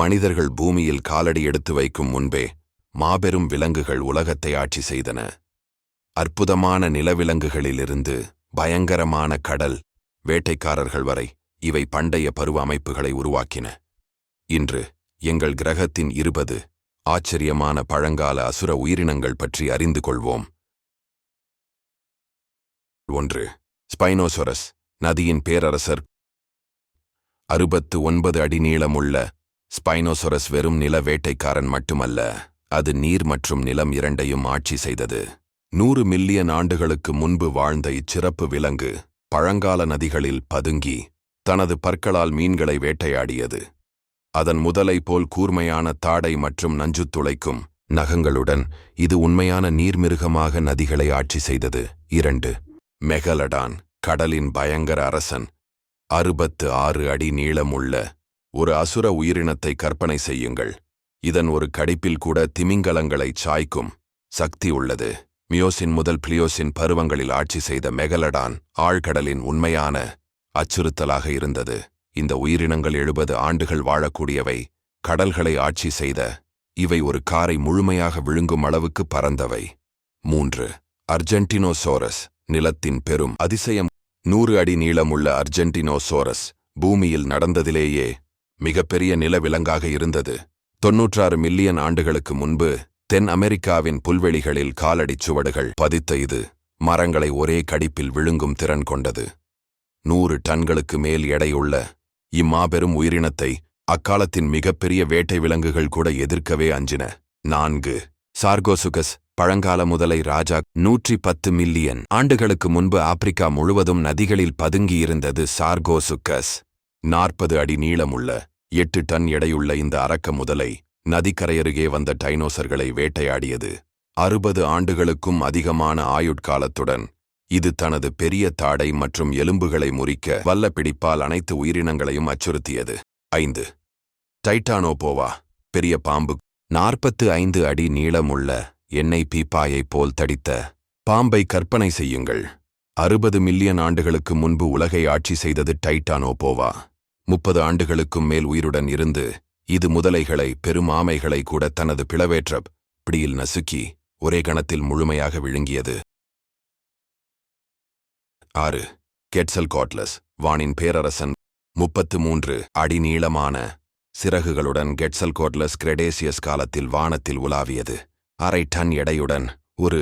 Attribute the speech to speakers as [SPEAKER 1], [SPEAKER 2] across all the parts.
[SPEAKER 1] மனிதர்கள் பூமியில் காலடி எடுத்து வைக்கும் முன்பே மாபெரும் விலங்குகள் உலகத்தை ஆட்சி செய்தன. அற்புதமான நிலவிலங்குகளிலிருந்து பயங்கரமான கடல் வேட்டைக்காரர்கள் வரை இவை பண்டைய பருவ அமைப்புகளை உருவாக்கின. இன்று எங்கள் கிரகத்தின் இருபது ஆச்சரியமான பழங்கால அசுர உயிரினங்கள் பற்றி அறிந்து கொள்வோம். ஒன்று ஸ்பைனோசொரஸ் நதியின் பேரரசர். அறுபத்து ஒன்பது அடி நீளமுள்ள ஸ்பைனோசொரஸ் வெறும் நில வேட்டைக்காரன் மட்டுமல்ல அது நீர் மற்றும் நிலம் இரண்டையும் ஆட்சி செய்தது. நூறு மில்லியன் ஆண்டுகளுக்கு முன்பு வாழ்ந்த இச்சிறப்பு விலங்கு பழங்கால நதிகளில் பதுங்கி தனது பற்களால் மீன்களை வேட்டையாடியது. அதன் முதலை போல் கூர்மையான தாடை மற்றும் நஞ்சு துளைக்கும் நகங்களுடன் இது உண்மையான நீர்மிருகமாக நதிகளை ஆட்சி செய்தது. இரண்டு மெகலடான் கடலின் பயங்கர அரசன். அறுபத்து ஆறு அடி நீளமுள்ள ஒரு அசுர உயிரினத்தை கற்பனை செய்யுங்கள். இதன் ஒரு கடிப்பில் கூட திமிங்கலங்களை சாய்க்கும் சக்தி உள்ளது. மியோசின் முதல் பிளியோசின் பருவங்களில் ஆட்சி செய்த மெகலடான் ஆழ்கடலின் உண்மையான அச்சுறுத்தலாக இருந்தது. இந்த உயிரினங்கள் எழுபது ஆண்டுகள் வாழக்கூடியவை. கடல்களை ஆட்சி செய்த இவை ஒரு காரை முழுமையாக விழுங்கும் அளவுக்கு பறந்தவை. மூன்று. அர்ஜென்டினோசோரஸ் நிலத்தின் பெரும் அதிசயம். நூறு அடி நீளமுள்ள அர்ஜென்டினோசோரஸ் பூமியில் நடந்ததிலேயே மிகப்பெரிய நிலவிலங்காக இருந்தது. தொன்னூற்றாறு மில்லியன் ஆண்டுகளுக்கு முன்பு தென் அமெரிக்காவின் புல்வெளிகளில் காலடிச் சுவடுகள் பதித்த இது மரங்களை ஒரே கடிப்பில் விழுங்கும் திறன் கொண்டது. நூறு டன்களுக்கு மேல் எடையுள்ள இம்மாபெரும் உயிரினத்தை அக்காலத்தின் மிகப்பெரிய வேட்டை விலங்குகள் கூட எதிர்க்கவே அஞ்சின. நான்கு சார்கோசுகஸ் பழங்கால முதலை ராஜா நூற்றி பத்து மில்லியன் ஆண்டுகளுக்கு முன்பு ஆப்பிரிக்கா முழுவதும் நதிகளில் பதுங்கியிருந்தது சார்கோசுக்கஸ் நாற்பது அடி நீளமுள்ள எட்டு டன் எடையுள்ள இந்த அரக்க முதலை நதிக்கரையருகே வந்த டைனோசர்களை வேட்டையாடியது. அறுபது ஆண்டுகளுக்கும் அதிகமான ஆயுட்காலத்துடன் இது தனது பெரிய தாடை மற்றும் எலும்புகளை முறிக்க வல்ல பிடிப்பால் அனைத்து உயிரினங்களையும் அச்சுறுத்தியது. ஐந்து. டைட்டானோபோவா பெரிய பாம்பு. நாற்பத்து ஐந்து அடி நீளமுள்ள எண்ணெய் பீப்பாயைப் போல் தடித்த பாம்பை கற்பனை செய்யுங்கள். அறுபது மில்லியன் ஆண்டுகளுக்கு முன்பு உலகை ஆட்சி செய்தது டைட்டானோபோவா. முப்பது ஆண்டுகளுக்கும் மேல் உயிருடன் இருந்து இது முதலைகளை பெரும் ஆமைகளை கூட தனது பிளவேற்ற பிடியில் நசுக்கி ஒரே கணத்தில் முழுமையாக விழுங்கியது. ஆறு. கெட்சல் காட்லஸ் வானின் பேரரசன். முப்பத்து மூன்று. அடி நீளமான சிறகுகளுடன் கெட்சல் கோட்லஸ் கிரெடேசியஸ் காலத்தில் வானத்தில் உலாவியது. அரை டன் எடையுடன் ஒரு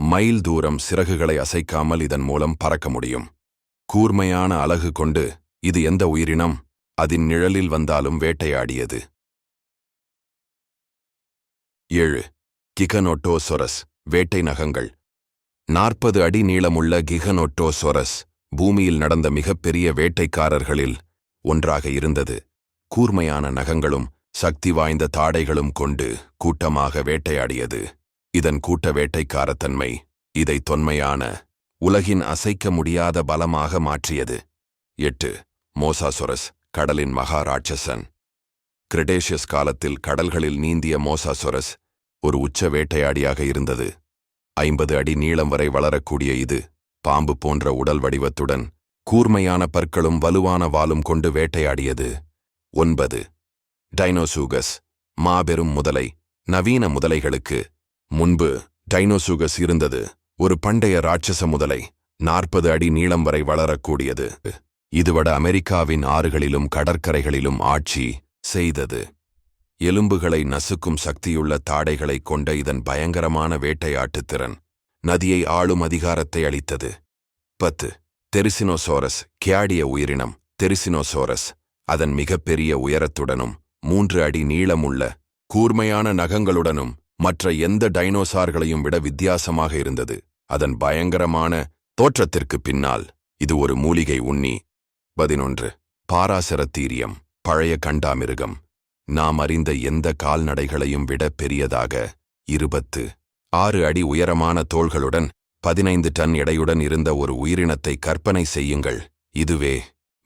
[SPEAKER 1] மைல் தூரம் சிறகுகளை அசைக்காமல் இதன் மூலம் பறக்க முடியும். கூர்மையான அலகு கொண்டு இது எந்த உயிரினம்? அதன் நிழலில் வந்தாலும் வேட்டையாடியது. ஏழு. கிகனொட்டோசொரஸ் வேட்டை நகங்கள். நாற்பது அடி நீளமுள்ள கிகனோட்டோசொரஸ் பூமியில் நடந்த மிகப்பெரிய வேட்டைக்காரர்களில் ஒன்றாக இருந்தது. கூர்மையான நகங்களும் சக்தி வாய்ந்த தாடைகளும் கொண்டு கூட்டமாக வேட்டையாடியது. இதன் கூட்ட வேட்டைக்காரத்தன்மை இதை தொன்மையான உலகின் அசைக்க முடியாத பலமாக மாற்றியது. எட்டு மோசாசொரஸ் கடலின் மகாராட்சசன் கிரெடேஷியஸ் காலத்தில் கடல்களில் நீந்திய மோசாசொரஸ் ஒரு உச்ச வேட்டையாடியாக இருந்தது. ஐம்பது அடி நீளம் வரை வளரக்கூடிய இது பாம்பு போன்ற உடல் வடிவத்துடன் கூர்மையான பற்களும் வலுவான வாலும் கொண்டு வேட்டையாடியது. ஒன்பது டைனோசூகஸ் மாபெரும் முதலை நவீன முதலைகளுக்கு முன்பு டைனோசுகஸ் இருந்தது. ஒரு பண்டைய ராட்சச முதலை நாற்பது அடி நீளம் வரை வளரக்கூடியது. இதுவட அமெரிக்காவின் ஆறுகளிலும் கடற்கரைகளிலும் ஆட்சி செய்தது. எலும்புகளை நசுக்கும் சக்தியுள்ள தாடைகளைக் கொண்ட இதன் பயங்கரமான வேட்டையாட்டு திறன் நதியை ஆளும் அதிகாரத்தை அளித்தது. பத்து தெரிசினோசோரஸ் கியாடிய உயிரினம். தெரிசினோசோரஸ் அதன் மிகப்பெரிய உயரத்துடனும் மூன்று அடி நீளமுள்ள கூர்மையான நகங்களுடனும் மற்ற எந்த டைனோசார்களையும் விட வித்தியாசமாக இருந்தது. அதன் பயங்கரமான தோற்றத்திற்கு பின்னால் இது ஒரு மூலிகை உண்ணி. பதினொன்று. பாராசரத்தீரியம் பழைய கண்டாமிருகம். நாம் அறிந்த எந்த கால்நடைகளையும் விட பெரியதாக. இருபத்து. ஆறு அடி உயரமான தோள்களுடன் பதினைந்து டன் எடையுடன் இருந்த ஒரு உயிரினத்தை கற்பனை செய்யுங்கள். இதுவே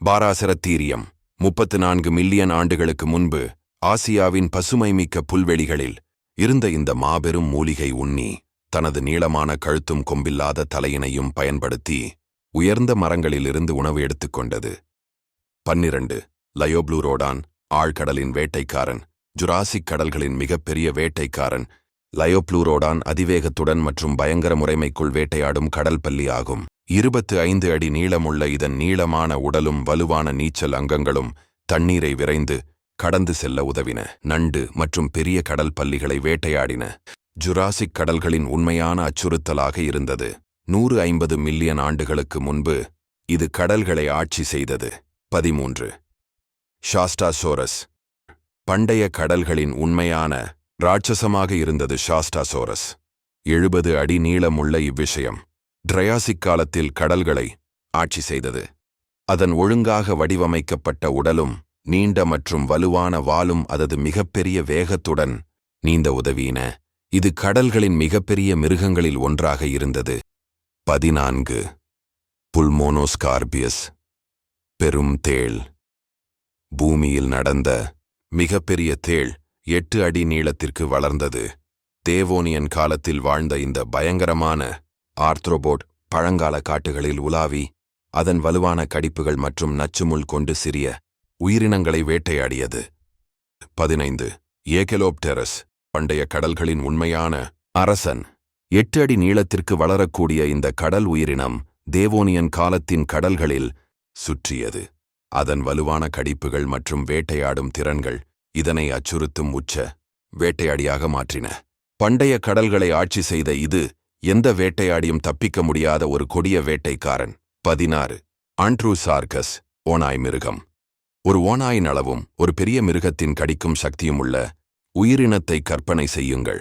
[SPEAKER 1] பாராசரத்தீரியம். முப்பத்து நான்கு மில்லியன் ஆண்டுகளுக்கு முன்பு ஆசியாவின் பசுமைமிக்க புல்வெளிகளில் இருந்த இந்த மாபெரும் மூலிகை உண்ணி தனது நீளமான கழுத்தும் கொம்பில்லாத தலையினையும் பயன்படுத்தி உயர்ந்த மரங்களிலிருந்து உணவு எடுத்துக்கொண்டது பன்னிரண்டு லயோப்ளூரோடான் ஆழ்கடலின் வேட்டைக்காரன் ஜுராசிக் கடல்களின் மிகப்பெரிய வேட்டைக்காரன். லயோப்ளூரோடான் அதிவேகத்துடன் மற்றும் பயங்கர முறைமைக்குள் வேட்டையாடும் கடல் பள்ளி ஆகும். இருபத்து ஐந்து அடி நீளமுள்ள இதன் நீளமான உடலும் வலுவான நீச்சல் அங்கங்களும் தண்ணீரை விரைந்து கடந்து செல்ல உதவின நண்டு மற்றும் பெரிய கடல் பள்ளிகளை வேட்டையாடின. ஜுராசிக் கடல்களின் உண்மையான அச்சுறுத்தலாக இருந்தது. நூறு ஐம்பது மில்லியன் ஆண்டுகளுக்கு முன்பு இது கடல்களை ஆட்சி செய்தது. பதிமூன்று. ஷாஸ்டாசோரஸ். பண்டைய கடல்களின் உண்மையான ராட்சசமாக இருந்தது ஷாஸ்டாசோரஸ். எழுபது அடி நீளமுள்ள இவ்விஷயம் ட்ரையாசிக் காலத்தில் கடல்களை ஆட்சி செய்தது. அதன் ஒழுங்காக வடிவமைக்கப்பட்ட உடலும் நீண்ட மற்றும் வலுவான வாலும் அதது மிகப்பெரிய வேகத்துடன் நீந்த உதவின இது கடல்களின் மிகப்பெரிய மிருகங்களில் ஒன்றாக இருந்தது. பதினான்கு. புல்மோனோஸ்கார்பியஸ் பெரும் தேள். பூமியில் நடந்த மிகப்பெரிய தேள் எட்டு அடி நீளத்திற்கு வளர்ந்தது. தேவோனியன் காலத்தில் வாழ்ந்த இந்த பயங்கரமான ஆர்த்ரோபோட் பழங்கால காட்டுகளில் உலாவி அதன் வலுவான கடிப்புகள் மற்றும் நச்சுமுள் கொண்டு சிறிய உயிரினங்களை வேட்டையாடியது. பதினைந்து. ஏகெலோப்டெரஸ் பண்டைய கடல்களின் உண்மையான அரசன். எட்டு அடி நீளத்திற்கு வளரக்கூடிய இந்த கடல் உயிரினம் தேவோனியன் காலத்தின் கடல்களில் சுற்றியது. அதன் வலுவான கடிப்புகள் மற்றும் வேட்டையாடும் திறன்கள் இதனை அச்சுறுத்தும் உச்ச வேட்டையாடியாக மாற்றின. பண்டைய கடல்களை ஆட்சி செய்த இது எந்த வேட்டையாடியும் தப்பிக்க முடியாத ஒரு கொடிய வேட்டைக்காரன். பதினாறு. ஆண்ட்ரூசார்கஸ் ஓனாய் மிருகம். ஒரு ஓனாயின் அளவும் ஒரு பெரிய மிருகத்தின் கடிக்கும் சக்தியும் உள்ள உயிரினத்தை கற்பனை செய்யுங்கள்.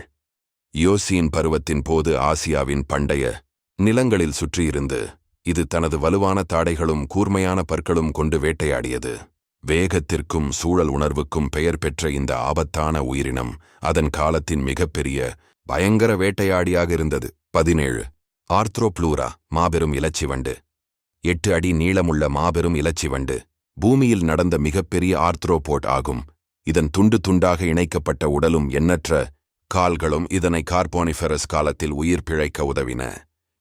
[SPEAKER 1] யோசியின் பருவத்தின் போது ஆசியாவின் பண்டைய நிலங்களில் சுற்றியிருந்து இது தனது வலுவான தாடைகளும் கூர்மையான பற்களும் கொண்டு வேட்டையாடியது. வேகத்திற்கும் சூழல் உணர்வுக்கும் பெயர் பெற்ற இந்த ஆபத்தான உயிரினம் அதன் காலத்தின் மிகப்பெரிய பயங்கர வேட்டையாடியாக இருந்தது. பதினேழு. ஆர்த்ரோப்ளூரா மாபெரும் இலச்சி வண்டு எட்டு அடி நீளமுள்ள மாபெரும் இலச்சி வண்டு பூமியில் நடந்த மிகப்பெரிய ஆர்த்ரோபோட் ஆகும். இதன் துண்டு துண்டாக இணைக்கப்பட்ட உடலும் எண்ணற்ற கால்களும் இதனை கார்போனிஃபெரஸ் காலத்தில் உயிர் பிழைக்க உதவின.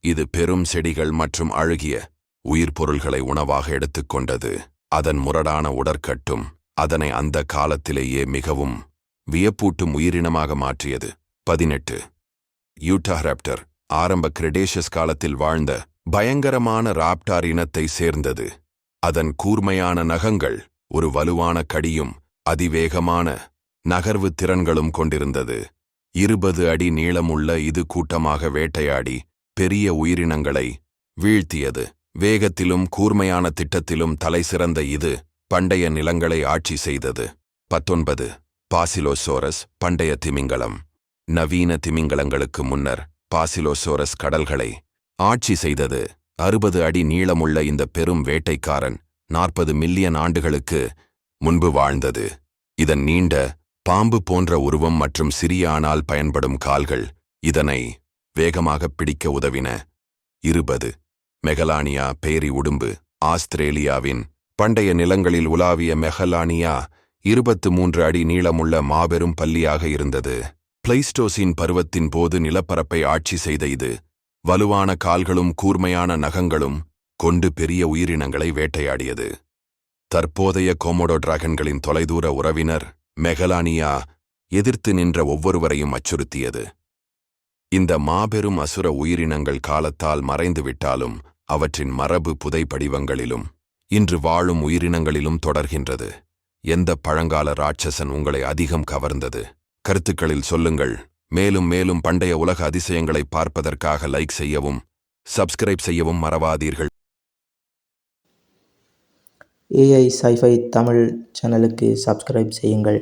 [SPEAKER 1] இது பெரும் செடிகள் மற்றும் அழுகிய உயிர் பொருள்களை உணவாக எடுத்துக்கொண்டது அதன் முரடான உடற்கட்டும் அதனை அந்த காலத்திலேயே மிகவும் வியப்பூட்டும் உயிரினமாக மாற்றியது. பதினெட்டு. யூட்டாராப்டர் ஆரம்ப கிரெடேஷஸ் காலத்தில் வாழ்ந்த பயங்கரமான ராப்டார் இனத்தை சேர்ந்தது. அதன் கூர்மையான நகங்கள் ஒரு வலுவான கடியும் அதிவேகமான நகர்வு திறன்களும் கொண்டிருந்தது. இருபது அடி நீளமுள்ள இது கூட்டமாக வேட்டையாடி பெரிய உயிரினங்களை வீழ்த்தியது. வேகத்திலும் கூர்மையான திட்டத்திலும் தலைசிறந்த இது பண்டைய நிலங்களை ஆட்சி செய்தது. பத்தொன்பது. பாசிலோசோரஸ் பண்டைய திமிங்கலம். நவீன திமிங்கலங்களுக்கு முன்னர் பாசிலோசோரஸ் கடல்களை ஆட்சி செய்தது. அறுபது அடி நீளமுள்ள இந்த பெரும் வேட்டைக்காரன் நாற்பது மில்லியன் ஆண்டுகளுக்கு முன்பு வாழ்ந்தது. இதன் நீண்ட பாம்பு போன்ற உருவம் மற்றும் சிறிய ஆனால் பயன்படும் கால்கள் இதனை வேகமாக பிடிக்க உதவின. இருபது மெகலானியா பேரி உடும்பு ஆஸ்திரேலியாவின் பண்டைய நிலங்களில் உலாவிய மெகலானியா இருபத்து மூன்று அடி நீளமுள்ள மாபெரும் பள்ளியாக இருந்தது. பிளைஸ்டோசின் பருவத்தின் போது நிலப்பரப்பை ஆட்சி செய்த இது வலுவான கால்களும் கூர்மையான நகங்களும் கொண்டு பெரிய உயிரினங்களை வேட்டையாடியது. தற்போதைய கோமோடோ டிராகன்களின் தொலைதூர உறவினர் மெகலானியா எதிர்த்து நின்ற ஒவ்வொருவரையும் அச்சுறுத்தியது. இந்த மாபெரும் அசுர உயிரினங்கள் காலத்தால் மறைந்துவிட்டாலும் அவற்றின் மரபு புதைப்படிவங்களிலும் இன்று வாழும் உயிரினங்களிலும் தொடர்கின்றது. எந்த பழங்கால ராட்சசன் உங்களை அதிகம் கவர்ந்தது? கருத்துக்களில் சொல்லுங்கள். மேலும் மேலும் பண்டைய உலக அதிசயங்களை பார்ப்பதற்காக லைக் செய்யவும் சப்ஸ்கிரைப் செய்யவும் மறவாதீர்கள்.
[SPEAKER 2] ஏஐ சைஃபை தமிழ் சேனலுக்கு சப்ஸ்கிரைப் செய்யுங்கள்.